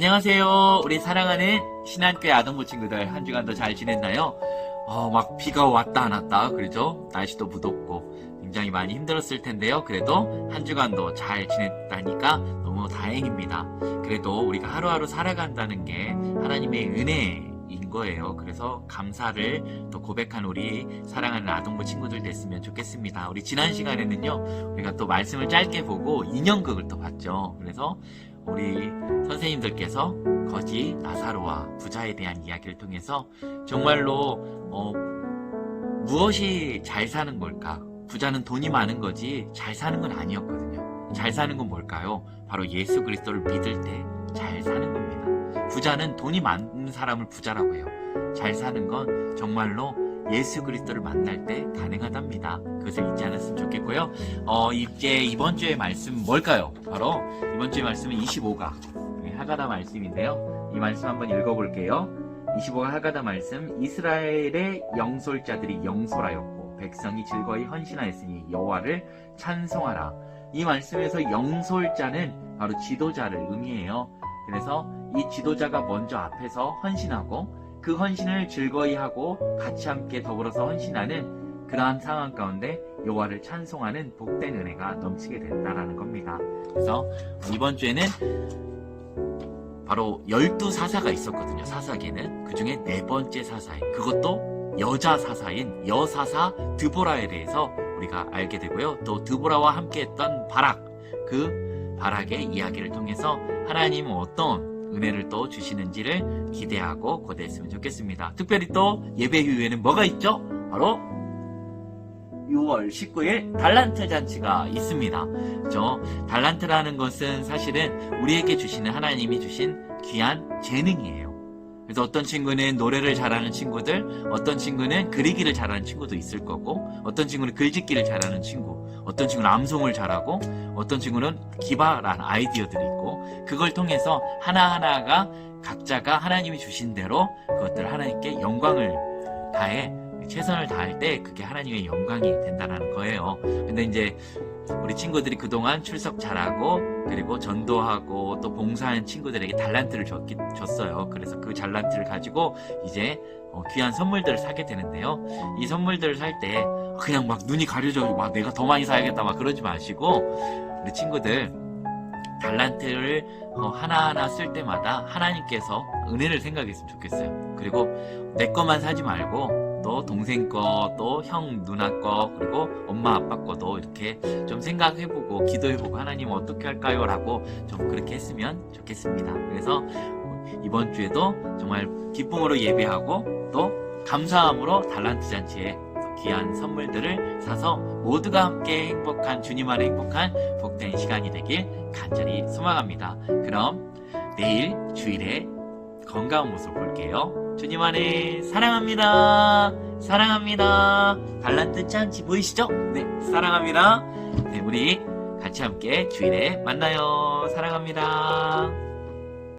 안녕하세요. 우리 사랑하는 신한교회 아동부 친구들 한 주간도 잘 지냈나요? 어, 막 비가 왔다 안 왔다 그러죠? 날씨도 무덥고 굉장히 많이 힘들었을 텐데요. 그래도 한 주간도 잘 지냈다니까 너무 다행입니다. 그래도 우리가 하루하루 살아간다는 게 하나님의 은혜인 거예요. 그래서 감사를 또 고백한 우리 사랑하는 아동부 친구들 됐으면 좋겠습니다. 우리 지난 시간에는요, 우리가 또 말씀을 짧게 보고 인형극을 또 봤죠. 그래서 우리 선생님들께서 거지 나사로와 부자에 대한 이야기를 통해서 정말로 어, 무엇이 잘 사는 걸까? 부자는 돈이 많은 거지 잘 사는 건 아니었거든요. 잘 사는 건 뭘까요? 바로 예수 그리스도를 믿을 때 잘 사는 겁니다. 부자는 돈이 많은 사람을 부자라고 해요. 잘 사는 건 정말로 예수 그리스도를 만날 때 가능하답니다. 그것을 잊지 않았으면 좋겠고요. 어, 이제 이번 주의 말씀 뭘까요? 바로 이번 주의 말씀은 25가 하가다 말씀인데요. 이 말씀 한번 읽어볼게요. 25가 하가다 말씀 이스라엘의 영솔자들이 영솔하였고 백성이 즐거이 헌신하였으니 여호와를 찬송하라. 이 말씀에서 영솔자는 바로 지도자를 의미해요. 그래서 이 지도자가 먼저 앞에서 헌신하고 그 헌신을 즐거이 하고 같이 함께 더불어서 헌신하는 그러한 상황 가운데 여호와를 찬송하는 복된 은혜가 넘치게 된다라는 겁니다. 그래서 이번 주에는 바로 열두 사사가 있었거든요. 사사기는 그 중에 네 번째 사사인 그것도 여자 사사인 여사사 드보라에 대해서 우리가 알게 되고요. 또 드보라와 함께했던 바락 그 바락의 이야기를 통해서 하나님은 어떤 은혜를 또 주시는지를 기대하고 고대했으면 좋겠습니다. 특별히 또 예배 이후에는 뭐가 있죠? 바로 6월 19일 달란트 잔치가 있습니다. 그죠? 달란트라는 것은 사실은 우리에게 주시는 하나님이 주신 귀한 재능이에요. 그래서 어떤 친구는 노래를 잘하는 친구들, 어떤 친구는 그리기를 잘하는 친구도 있을 거고, 어떤 친구는 글짓기를 잘하는 친구, 어떤 친구는 암송을 잘하고, 어떤 친구는 기발한 아이디어들이 있고, 그걸 통해서 하나하나가 각자가 하나님이 주신 대로 그것들 하나님께 영광을 다해 최선을 다할 때 그게 하나님의 영광이 된다는 거예요. 근데 이제 우리 친구들이 그동안 출석 잘하고 그리고 전도하고 또 봉사한 친구들에게 달란트를 줬기, 줬어요. 그래서 그 달란트를 가지고 이제 어, 귀한 선물들을 사게 되는데요. 이 선물들을 살 때 그냥 막 눈이 가려져 막 내가 더 많이 사야겠다 막 그러지 마시고 우리 친구들 달란트를 어, 하나하나 쓸 때마다 하나님께서 은혜를 생각했으면 좋겠어요. 그리고 내 것만 사지 말고 또 동생 거, 또형 누나 거, 그리고 엄마 아빠 거도 이렇게 좀 생각해보고 기도해보고 하나님 어떻게 할까요? 라고 좀 그렇게 했으면 좋겠습니다. 그래서 이번 주에도 정말 기쁨으로 예배하고 또 감사함으로 달란트 잔치에 귀한 선물들을 사서 모두가 함께 행복한 주님 안에 행복한 복된 시간이 되길 간절히 소망합니다. 그럼 내일 주일에 건강한 모습 볼게요. 주님 안에 사랑합니다. 사랑합니다. 달란트 잔치 보이시죠? 네, 사랑합니다. 네, 우리 같이 함께 주일에 만나요. 사랑합니다.